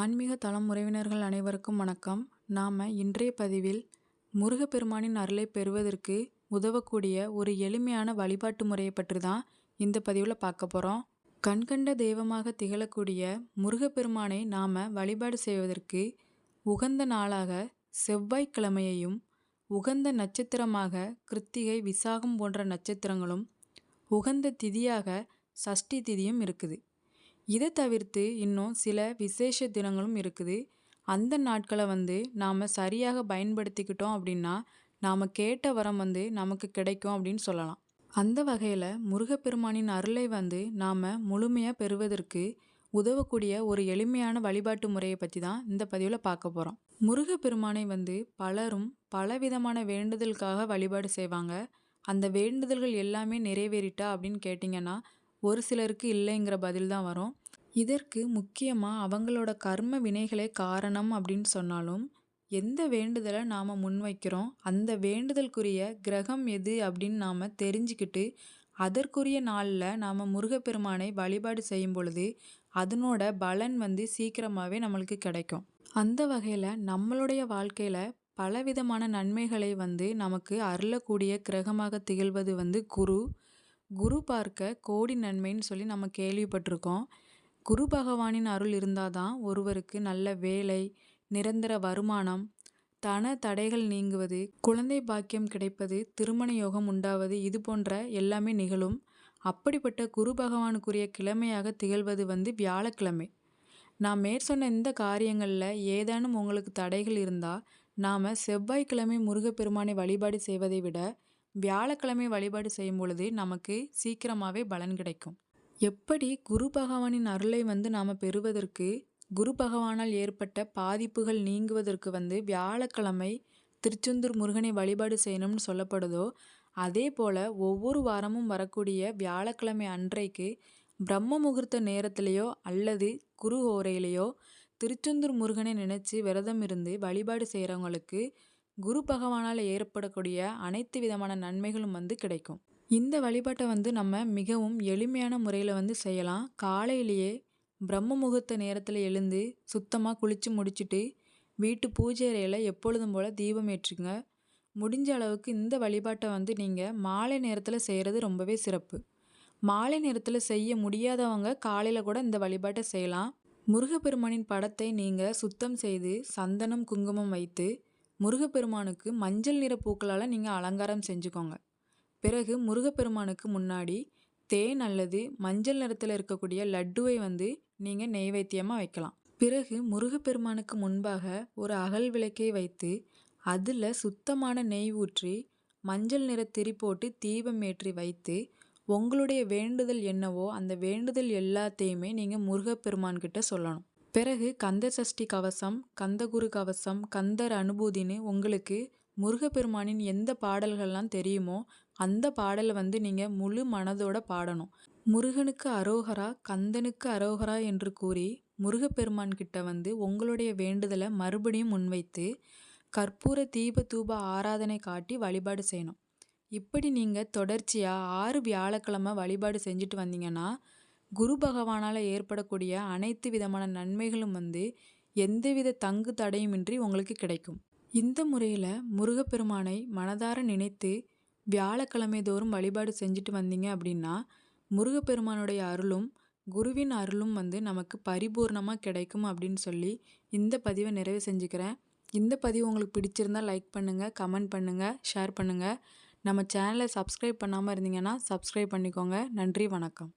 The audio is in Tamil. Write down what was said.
ஆன்மீக தளம் உறவினர்கள் அனைவருக்கும் வணக்கம். நாம் இன்றைய பதிவில் முருகப்பெருமானின் அருளை பெறுவதற்கு உதவக்கூடிய ஒரு எளிமையான வழிபாட்டு முறையை பற்றி தான் இந்த பதிவில் பார்க்க போகிறோம் கண்கண்ட தெய்வமாக திகழக்கூடிய முருகப்பெருமானை நாம் வழிபாடு செய்வதற்கு உகந்த நாளாக செவ்வாய்க்கிழமையையும் உகந்த நட்சத்திரமாக கிருத்திகை விசாகம் போன்ற நட்சத்திரங்களும் உகந்த திதியாக சஷ்டி திதியும் இருக்குது. இதை தவிர்த்து இன்னும் சில விசேஷ தினங்களும் இருக்குது. அந்த நாட்களை வந்து நாம் சரியாக பயன்படுத்திக்கிட்டோம் அப்படின்னா நாம் கேட்ட வரம் வந்து நமக்கு கிடைக்கும் அப்படின்னு சொல்லலாம். அந்த வகையில் முருகப்பெருமானின் அருளை வந்து நாம் முழுமையாக பெறுவதற்கு உதவக்கூடிய ஒரு எளிமையான வழிபாட்டு முறையை பற்றி தான் இந்த பதிவில் பார்க்க போகிறோம் முருகப்பெருமானை வந்து பலரும் பலவிதமான வேண்டுதலுக்காக வழிபாடு செய்வாங்க. அந்த வேண்டுதல்கள் எல்லாமே நிறைவேறிட்டா அப்படின்னு கேட்டிங்கன்னா ஒரு சிலருக்கு இல்லைங்கிற பதில் தான் வரும். இதற்கு முக்கியமாக அவங்களோட கர்ம வினைகளே காரணம் அப்படின்னு சொன்னாலும் எந்த வேண்டுதலை நாம் முன்வைக்கிறோம் அந்த வேண்டுதலுக்குரிய கிரகம் எது அப்படின்னு நாம் தெரிஞ்சுக்கிட்டு அதற்குரிய நாளில் நாம் முருகப்பெருமானை வழிபாடு செய்யும் பொழுது அதனோட பலன் வந்து சீக்கிரமாகவே நம்மளுக்கு கிடைக்கும். அந்த வகையில் நம்மளுடைய வாழ்க்கையில் பலவிதமான நன்மைகளை வந்து நமக்கு அருளக்கூடிய கிரகமாக திகழ்வது வந்து குரு குரு பார்க்க கோடி நன்மைன்னு சொல்லி நம்ம கேள்விப்பட்டிருக்கோம். குரு பகவானின் அருள் இருந்தால் தான் ஒருவருக்கு நல்ல வேலை நிரந்தர வருமானம் தன தடைகள் நீங்குவது குழந்தை பாக்கியம் கிடைப்பது திருமண யோகம் உண்டாவது இது போன்ற எல்லாமே நிகழும். அப்படிப்பட்ட குரு பகவானுக்குரிய கிழமையாக திகழ்வது வந்து வியாழக்கிழமை. நான் மேற்சொன்ன இந்த காரியங்களில் ஏதேனும் உங்களுக்கு தடைகள் இருந்தால் நாம் செவ்வாய்க்கிழமை முருகப்பெருமானை வழிபாடு செய்வதை விட வியாழக்கிழமை வழிபாடு செய்யும் பொழுது நமக்கு சீக்கிரமாகவே பலன் கிடைக்கும். எப்படி குரு பகவானின் அருளை வந்து நாம் பெறுவதற்கு குரு பகவானால் ஏற்பட்ட பாதிப்புகள் நீங்குவதற்கு வந்து வியாழக்கிழமை திருச்செந்தூர் முருகனை வழிபாடு செய்யணும்னு சொல்லப்படுதோ அதே போல் ஒவ்வொரு வாரமும் வரக்கூடிய வியாழக்கிழமை அன்றைக்கு பிரம்ம முகூர்த்த நேரத்திலேயோ அல்லது குரு ஓரையிலேயோ திருச்செந்தூர் முருகனை நினச்சி விரதம் இருந்து வழிபாடு செய்கிறவங்களுக்கு குரு பகவானால் ஏற்படக்கூடிய அனைத்து விதமான நன்மைகளும் வந்து கிடைக்கும். இந்த வழிபாட்டை வந்து நம்ம மிகவும் எளிமையான முறையில் வந்து செய்யலாம். காலையிலேயே பிரம்ம முகூர்த்த நேரத்தில் எழுந்து சுத்தமாக குளித்து முடிச்சுட்டு வீட்டு பூஜை அறையில் எப்பொழுதும் போல் தீபம் ஏற்றுங்க. முடிஞ்ச அளவுக்கு இந்த வழிபாட்டை வந்து நீங்கள் மாலை நேரத்தில் செய்கிறது ரொம்பவே சிறப்பு. மாலை நேரத்தில் செய்ய முடியாதவங்க காலையில் கூட இந்த வழிபாட்டை செய்யலாம். முருகப்பெருமானின் படத்தை நீங்கள் சுத்தம் செய்து சந்தனம் குங்குமம் வைத்து முருகப்பெருமானுக்கு மஞ்சள் நிற பூக்களால் நீங்கள் அலங்காரம் செஞ்சுக்கோங்க. பிறகு முருகப்பெருமானுக்கு முன்னாடி தேன் அல்லது மஞ்சள் நிறத்தில் இருக்கக்கூடிய லட்டுவை வந்து நீங்கள் நெய்வேத்தியமாக வைக்கலாம். பிறகு முருகப்பெருமானுக்கு முன்பாக ஒரு அகல் விளக்கை வைத்து அதில் சுத்தமான நெய் ஊற்றி மஞ்சள் நிற திரி போட்டு தீபம் ஏற்றி வைத்து உங்களுடைய வேண்டுதல் என்னவோ அந்த வேண்டுதல் எல்லாத்தையுமே நீங்கள் முருகப்பெருமான்கிட்ட சொல்லணும். பிறகு கந்த சஷ்டி கவசம் கந்தகுரு கவசம் கந்தர் அனுபூதின்னு உங்களுக்கு முருகப்பெருமானின் எந்த பாடல்கள்லாம் தெரியுமோ அந்த பாடலை வந்து நீங்கள் முழு மனதோட பாடணும். முருகனுக்கு அரோகரா கந்தனுக்கு அரோகரா என்று கூறி முருகப்பெருமான் கிட்ட வந்து உங்களுடைய வேண்டுதலை மறுபடியும் முன்வைத்து கற்பூர தீப தூப ஆராதனை காட்டி வழிபாடு செய்யணும். இப்படி நீங்கள் தொடர்ச்சியாக ஆறு வியாழக்கிழமை வழிபாடு செஞ்சுட்டு வந்தீங்கன்னா குரு பகவானால் ஏற்படக்கூடிய அனைத்து விதமான நன்மைகளும் வந்து எந்தவித தங்கு தடையுமின்றி உங்களுக்கு கிடைக்கும். இந்த முறையில் முருகப்பெருமானை மனதார நினைத்து வியாழக்கிழமை தோறும் வழிபாடு செஞ்சுட்டு வந்தீங்க அப்படின்னா முருகப்பெருமானுடைய அருளும் குருவின் அருளும் வந்து நமக்கு பரிபூர்ணமாக கிடைக்கும் அப்படின்னு சொல்லி இந்த பதிவை நிறைவு செஞ்சுக்கிறேன். இந்த பதிவு உங்களுக்கு பிடிச்சிருந்தால் லைக் பண்ணுங்கள் கமெண்ட் பண்ணுங்கள் ஷேர் பண்ணுங்கள் நம்ம சேனலை சப்ஸ்கிரைப் பண்ணாமல் இருந்தீங்கன்னா சப்ஸ்கிரைப் பண்ணிக்கோங்க. நன்றி வணக்கம்.